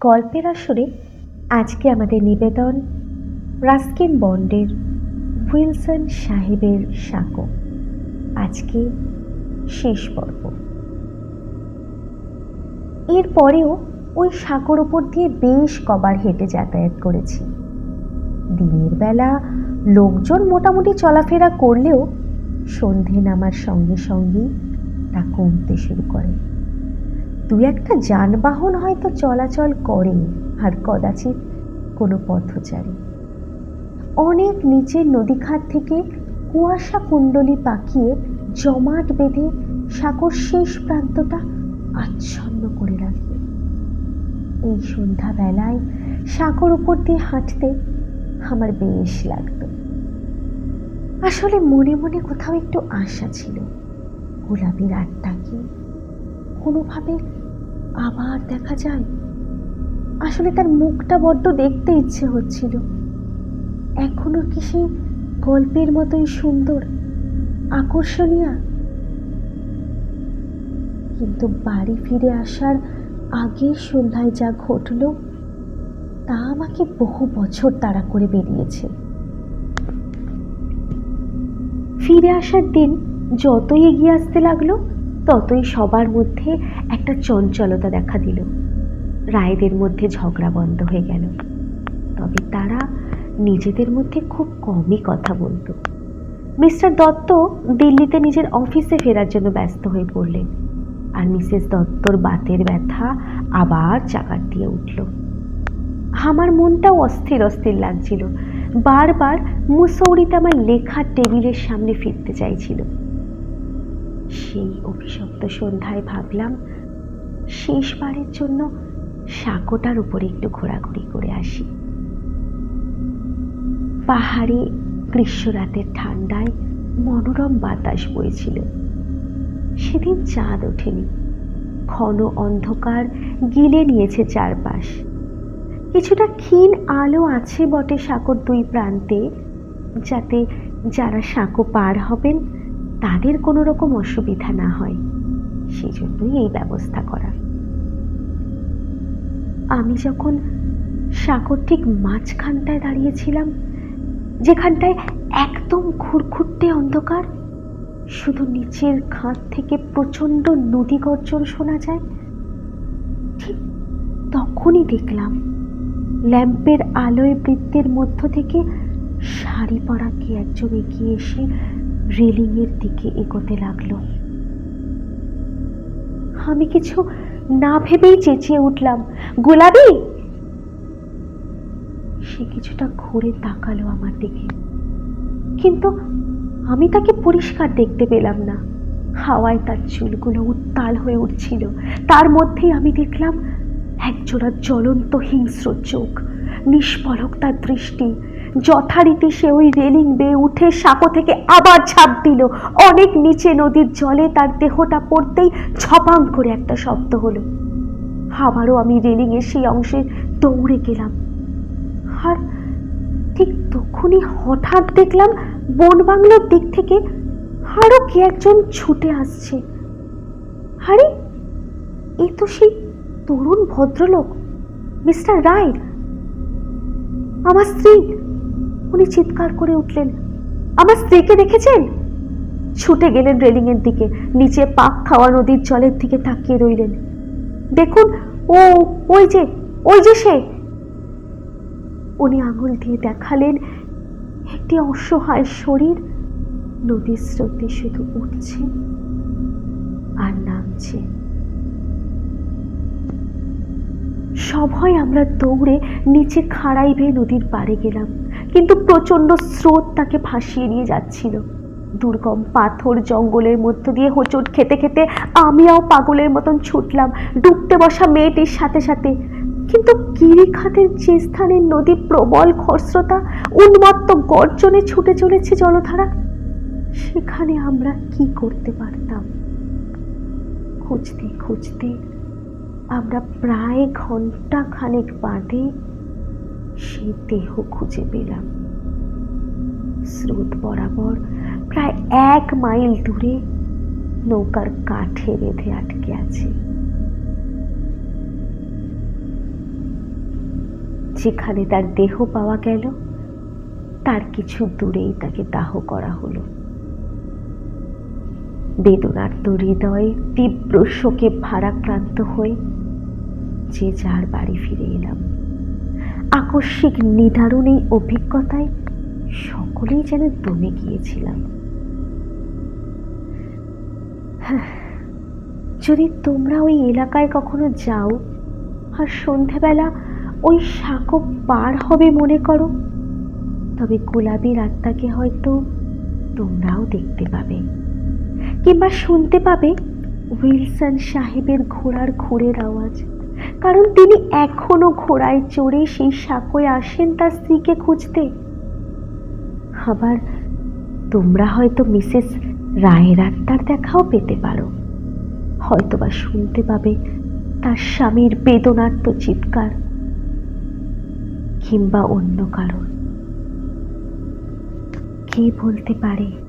গল্পের আসরে আজকে আমাদের নিবেদন রাস্কিন বন্ডের উইলসন সাহেবের সাঁকো। আজকে শেষ পর্ব। এরপরেও ওই সাঁকোর ওপর দিয়ে বেশ কবার হেঁটে যাতায়াত করেছি। দিনের বেলা লোকজন মোটামুটি চলাফেরা করলেও সন্ধে নামার সঙ্গে সঙ্গেই তা কমতে শুরু করে। দু একটা যানবাহন হয়তো চলাচল করে আর কদাচিৎ কোনো পথচারী। অনেক নিচের নদীখাত থেকে কুয়াশা কুণ্ডলি পাকিয়ে জমাট বেঁধে সাগর শেষ প্রান্তটা আচ্ছন্ন করে রাখে। এই সন্ধ্যাবেলায় সাগর উপর দিয়ে হাঁটতে আমার বেশ লাগতো। আসলে মনে মনে কোথাও একটু আশা ছিল, গোলাপি রাতটাকে কোনোভাবে আবার দেখা যায়? আসলে তার মুখটা বড্ড দেখতে ইচ্ছে হচ্ছিল। এখনও কি সে গল্পের মতোই সুন্দর, আকর্ষণীয়? কিন্তু বাড়ি ফিরে আসার আগের সন্ধ্যায় যা ঘটল, তা আমাকে বহু বছর তাড়া করে বেরিয়েছে। ফিরে আসার দিন যতই এগিয়ে আসতে লাগল ততই সবার মধ্যে একটা চঞ্চলতা দেখা দিল। রায়দের মধ্যে ঝগড়া বন্ধ হয়ে গেল। তবে তারা নিজেদের মধ্যে খুব কমই কথা বলতো। মিস্টার দত্ত দিল্লিতে নিজের অফিসে ফেরার জন্য ব্যস্ত হয়ে পড়লেন আর মিসেস দত্তর বাতের ব্যথা আবার চাকার দিয়ে উঠল। আমার মনটাও অস্থির অস্থির লাগছিল। বারবার মুসৌরিতে আমার লেখার টেবিলের সামনে ফিরতে চাইছিল। সেই অভিশপ্ত সন্ধ্যায় ভাবলাম, শেষবারের জন্য সাঁকোটার উপরে একটু ঘোরাঘুরি করে আসি। পাহাড়ে গ্রীষ্মরাতের ঠান্ডায় মনোরম বাতাস বইছিল। সেদিন চাঁদ ওঠেনি। ঘন অন্ধকার গিলে নিয়েছে চারপাশ। কিছুটা ক্ষীণ আলো আছে বটে সাঁকোর দুই প্রান্তে, যাতে যারা সাঁকো পার হবেন তাদের কোনো রকম অসুবিধা না হয় সেই জন্যই এই ব্যবস্থা করা। আমি যখন সাঁকোর ঠিক মাঝখানটায় দাঁড়িয়েছিলাম, যেখানটায় একদম ঘুরঘুরতে অন্ধকার, শুধু নিচের খাত থেকে প্রচণ্ড নদী গর্জন শোনা যায়, ঠিক তখনই দেখলাম ল্যাম্পের আলোয় বৃত্তের মধ্য থেকে শাড়ি পরা কে একজন এগিয়ে এসে রেলিংয়ের দিকে এগোতে লাগল। আমি কিছু না ভেবেই চেঁচিয়ে উঠলাম গোলাপি সে কিছুটা ঘুরে তাকালো আমার দিকে। কিন্তু আমি তাকে পরিষ্কার দেখতে পেলাম না। হাওয়ায় তার চুলগুলো উত্তাল হয়ে উঠছিল। তার মধ্যেই আমি দেখলাম, একজোড়া জ্বলন্ত হিংস্র চোখ। নিষ্পলক তার দৃষ্টি। যথারীতি সে ওই রেলিং বেয়ে উঠে সাঁকো থেকে আবার ছাপ দিল। অনেক নিচে নদীর জলে তার দেহটা পড়তেই ছপাং করে একটা শব্দ হলো। আবারও আমি রেলিংয়ের সেই অংশে দৌড়ে গেলাম। আর ঠিক তখনই হঠাৎ দেখলাম বন বাংলোর দিক থেকে আরও কে একজন ছুটে আসছে। আরে, এ তো সেই তরুণ ভদ্রলোক, মিস্টার রায়। আমার স্ত্রী। উনি চিৎকার করে উঠলেন। আমার স্ত্রীকে দেখেছেন? ছুটে গেলেন রেলিংয়ের দিকে। নিচে পাক খাওয়া নদীর জলের দিকে তাকিয়ে রইলেন। দেখুন, ও, ওই যে ওই যে সে। উনি আঙুল দিয়ে দেখালেন একটি অসহায় শরীর। নদীর স্রোতে শুধু উঠছে আর নামছে। সবাই আমরা দৌড়ে নিচে খাড়াই বেয়ে নদীর পাড়ে গেলাম। কিন্তু প্রচণ্ড স্রোত তাকে ভাসিয়ে নিয়ে যাচ্ছিল। দুর্গম পাথর জঙ্গলের মধ্য দিয়ে হোঁচট খেতে খেতে আমিও পাগলের মতন ছুটলাম ডুবতে বসা মেয়েটির সাথে সাথে। কিন্তু গিরিখাতের যে স্থানের নদী প্রবল খরস্রোতা, উন্মত্ত গর্জনে ছুটে চলেছে জলধারা, সেখানে আমরা কি করতে পারতাম? খুঁজতে খুঁজতে আমরা প্রায় ঘণ্টা খানেক বাদে সে দেহ খুঁজে পেলাম। স্রোত বরাবর প্রায় এক মাইল দূরে নৌকার কাঠে বেঁধে আটকে আছে। যেখানে তার দেহ পাওয়া গেল, তার কিছু দূরেই তাকে দাহ করা হলো। বেদনার্ত হৃদয়ে তীব্র শোকে ভারাক্রান্ত হয়ে যে যার বাড়ি ফিরে এলাম। আকস্মিক নিদারুণ এই অভিজ্ঞতায় সকলেই যেন দমে গিয়েছিলাম। হ্যাঁ, যদি তোমরা ওই এলাকায় কখনো যাও আর সন্ধেবেলা ওই সাঁকো পার হবে মনে করো তবে গোলাপীর আত্মাকে হয়তো তোমরাও দেখতে পাবে। কিংবা শুনতে পাবে উইলসন সাহেবের ঘোড়ার ঘোরের আওয়াজ। কারণ তিনি এখনও ঘোড়ায় চড়ে সেই সাঁকোয় আসেন তার স্ত্রীকে খুঁজতে। আবার তোমরা হয়তো মিসেস রায়ের আত্মার দেখাও পেতে পারো। হয়তোবা শুনতে পাবে তার স্বামীর বেদনার্ত চিৎকার। কিংবা অন্য কারণ। কে বলতে পারে?